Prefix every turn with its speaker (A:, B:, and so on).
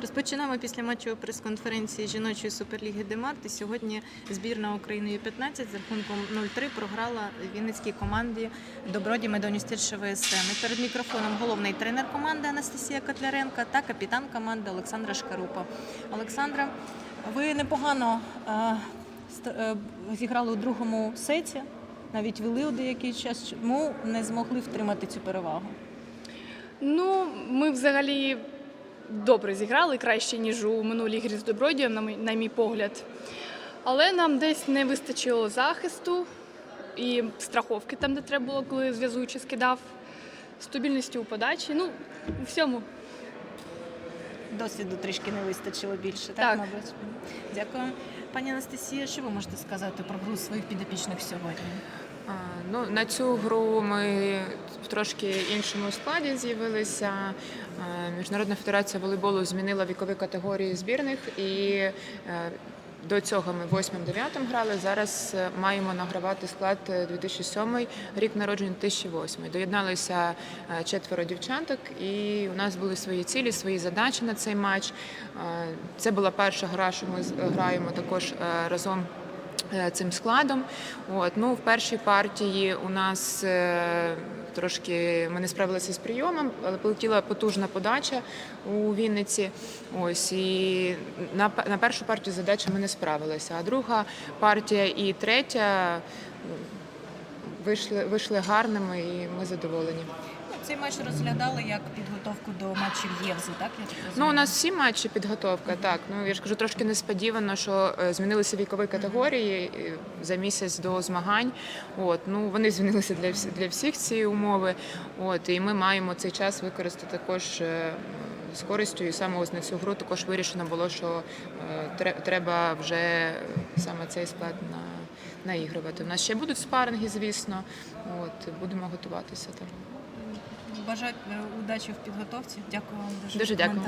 A: Розпочинаємо після матчової прес-конференції жіночої суперліги Демарт. І сьогодні збірна України Ю-15 з рахунком 0-3 програла вінницькій команді Доброді Медоністир ШВСМ. І перед мікрофоном головний тренер команди Анастасія Котляренка та капітан команди Олександра Шкарупа. Олександра, ви непогано е, ст- е, зіграли у другому сеті, навіть вели у деякий час. Чому не змогли втримати цю перевагу?
B: Ну, ми взагалі добре зіграли краще, ніж у минулій грі з Добродієм, на мій, на мій погляд. Але нам десь не вистачило захисту і страховки там, де треба було, коли зв'язуючи скидав, стабільності у подачі. Ну, у всьому.
A: Досвіду трішки не вистачило більше, так,
B: Так.
A: мабуть. Дякую. Пані Анастасія, що ви можете сказати про гру своїх підопічних сьогодні?
C: Ну, на цю гру ми в трошки іншому складі з'явилися. Е, Міжнародна федерація волейболу змінила вікові категорії збірних і е, до цього ми 8-9 грали. Зараз е, маємо награвати склад е, 2007 рік народження 2008. Доєдналися е, четверо дівчаток, і у нас були свої цілі, свої задачі на цей матч. Е, Це була перша гра, що ми граємо також е, разом е, цим складом. От, ну, в першій партії у нас е, трошки ми не справилися з прийомом, але полетіла потужна подача у Вінниці. Ось і на, на першу партію задачі ми не справилися. А друга партія і третя вийшли, вийшли гарними і ми задоволені.
A: Цей матч розглядали як підготовку до матчів Євзи, так? Я так
C: Ну, у нас всі матчі підготовка, так. Ну я ж кажу, трошки несподівано, що е, змінилися вікові категорії е, за місяць до змагань. От ну вони змінилися для всі- для всіх ці умови. От і ми маємо цей час використати також. е, З користю і саме ось на цю гру також вирішено було, що е, тре- треба вже е, саме цей склад на, наігрувати. У нас ще будуть спаринги, звісно. От будемо готуватися. Так.
A: Бажаю е, удачі в підготовці. Дякую вам дуже.
C: Дуже дякую.